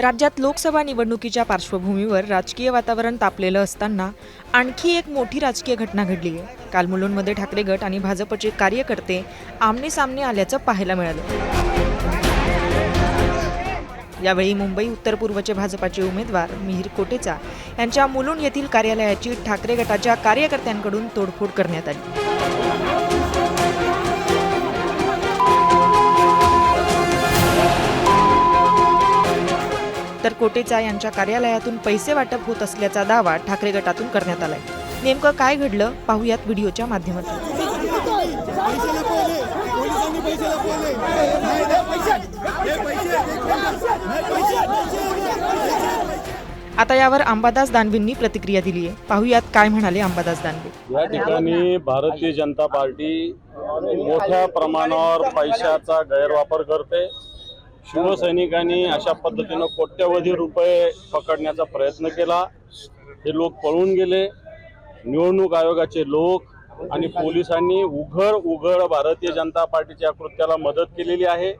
राज्यात लोकसभा निवडणुकीच्या पार्श्वभूमीवर राजकीय वातावरण तापलेलं असताना आणखी एक मोठी राजकीय घटना घडली आहे. काल मुलुंडमध्ये ठाकरे गट आणि भाजपचे कार्यकर्ते आमने सामने आल्याचं पाहायला मिळालं. यावेळी मुंबई उत्तर पूर्वचे भाजपाचे उमेदवार मिहीर कोटेचा यांच्या मुलुंड येथील कार्यालयाची ठाकरे गटाच्या कार्यकर्त्यांकडून तोडफोड करण्यात आली. तर कोटेचा यांच्या कार्यालयातून पैसे वाटप होत असल्याचा दावा ठाकरे गटातून करण्यात आलाय. नेमकं काय घडलं पाहूयात व्हिडिओच्या माध्यमातून. आता यावर अंबादास दानवेंनी प्रतिक्रिया दिली आहे. पाहूयात काय म्हणाले अंबादास दानवे. या ठिकाणी भारतीय जनता पार्टी मोठ्या प्रमाणावर पैशाचा गैरवापर करते. शिवसैनिकांनी अशा पद्धतीनं कोट्यवधी रुपये पकडण्याचा प्रयत्न केला. हे लोक पळून गेले. निवडणूक आयोगाचे लोक आणि पोलिसांनी उघड उघड भारतीय जनता पार्टीच्या कृत्याला मदत केलेली आहे.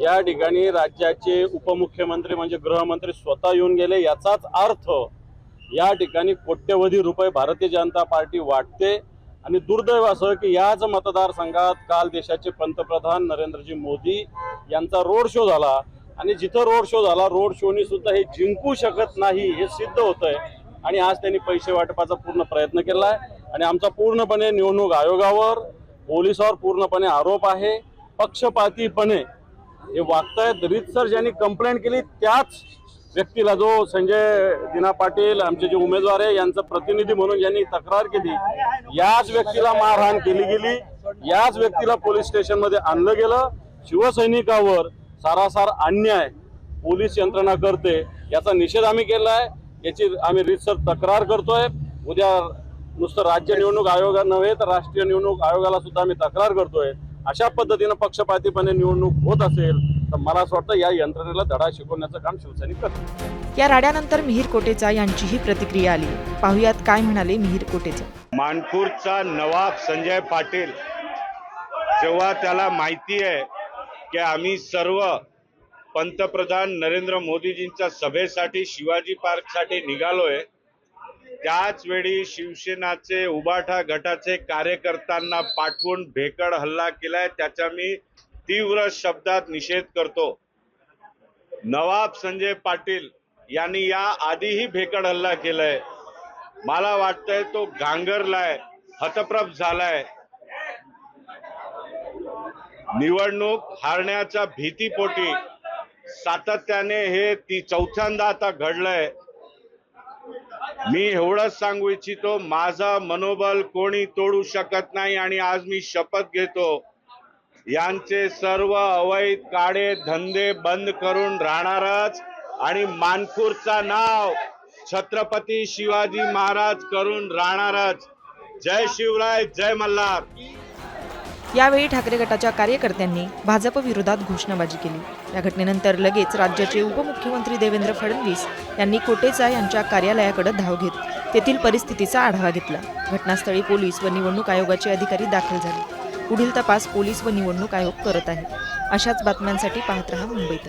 या ठिकाणी राज्याचे उपमुख्यमंत्री म्हणजे गृहमंत्री स्वतः येऊन गेले. याचाच अर्थ या ठिकाणी कोट्यवधी रुपये भारतीय जनता पार्टी वाटते. आणि दुर्दैव असं की याच मतदारसंघात काल देशाचे पंतप्रधान नरेंद्रजी मोदी यांचा रोड शो झाला. आणि जिथं रोड शो झाला रोड शोनी सुद्धा हे जिंकू शकत नाही हे सिद्ध होतंय. आणि आज त्यांनी पैसे वाटपाचा पूर्ण प्रयत्न केला आहे आणि आमचा पूर्णपणे निवडणूक आयोगावर पोलिसावर पूर्णपणे आरोप आहे. पक्षपातीपणे हे वागतायत. रीतसर ज्यांनी कंप्लेंट केली त्याच व्यक्तीला जो संजय दिना पाटील आमचे जे उमेदवार आहे यांचं प्रतिनिधी म्हणून ज्यांनी तक्रार केली. याच व्यक्तीला मारहाण केली गेली. याच व्यक्तीला पोलीस स्टेशनमध्ये आणलं गेलं. शिवसैनिकावर सारासार अन्याय पोलीस यंत्रणा करते याचा निषेध आम्ही केला आहे. याची आम्ही रितसर तक्रार करतोय. उद्या नुसतं राज्य निवडणूक आयोगा नव्हे तर राष्ट्रीय निवडणूक आयोगाला सुद्धा आम्ही तक्रार करतोय. अशा पद्धतीनं पक्षपातीपणे निवडणूक होत असेल तर मला असं वाटतं या यंत्रणेला धडा शिकवण्याचं काम शिवसैनिक करतील या राड्यानंतर मिहीर कोटेचा यांचीही प्रतिक्रिया आली. पाहूयात काय म्हणाले मिहीर कोटेचा. मानपूरचा नवाब संजय पाटील जेव्हा त्याला माहिती आहे की आम्ही सर्व पंतप्रधान नरेंद्र मोदीजींच्या सभेसाठी शिवाजी पार्कसाठी निघालोय त्याच वेळी शिवसेनाचे उबाठा गटाचे कार्यकर्त्यांना पाठवून भेकड हल्ला केलाय त्याचा मी तीव्र शब्दात निषेध करतो. नवाब संजय पाटील यांनी या आधीही भेकड हल्ला केलाय. मला वाटतंय तो गांगरलाय हतप्रभ झालाय. निवडणूक हारण्याच्या भीतीपोटी सातत्याने हे ती चौथ्यांदा आता घडलंय. मी एवढंच सांगू इच्छितो माझा मनोबल कोणी तोडू शकत नाही आणि आज मी शपथ घेतो. यांचे सर्व अवैध काळे धंदे बंद करून राहणारच आणि मानपूरचा नाव छत्रपती शिवाजी महाराज करून राहणारच. जय शिवराय जय मल्हार. यावेळी ठाकरे गटाच्या कार्यकर्त्यांनी भाजप विरोधात घोषणाबाजी केली. या घटनेनंतर लगेच राज्याचे उपमुख्यमंत्री देवेंद्र फडणवीस यांनी कोटेचा यांच्या कार्यालयाकडे धाव घेत तेथील परिस्थितीचा आढावा घेतला. घटनास्थळी पोलीस व निवडणूक आयोगाचे अधिकारी दाखल झाले. पुढील तपास पोलीस व निवडणूक आयोग करत आहे अशाच बातम्यांसाठी पाहत रहा मुंबईत